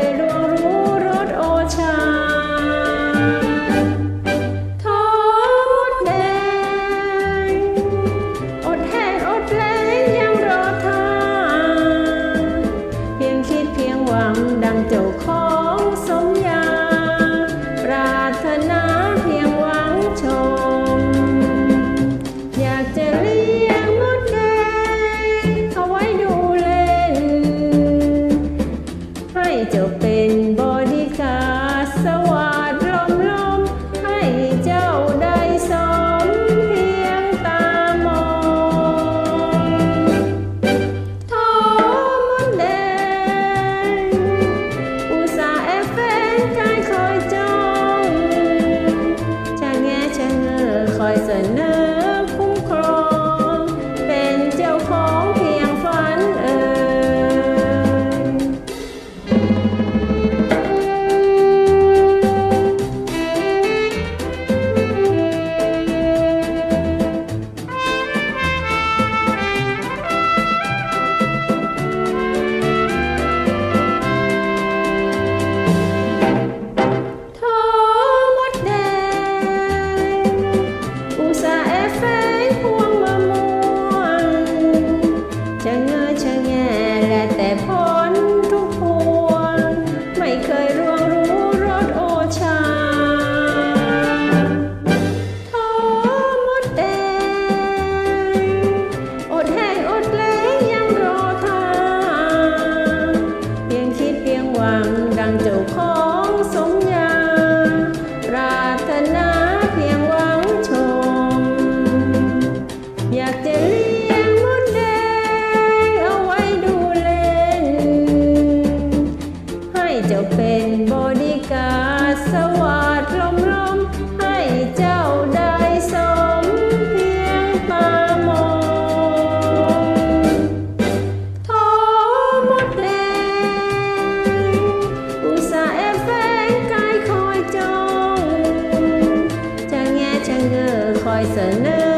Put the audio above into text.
duelo Trở 哎 สวาดลมลมให้เจ้าได้สมเพียงตามองโทมดแดงอุตาห์อบแฝงกายคอยจงจะแงจะเงอคอยเสนอ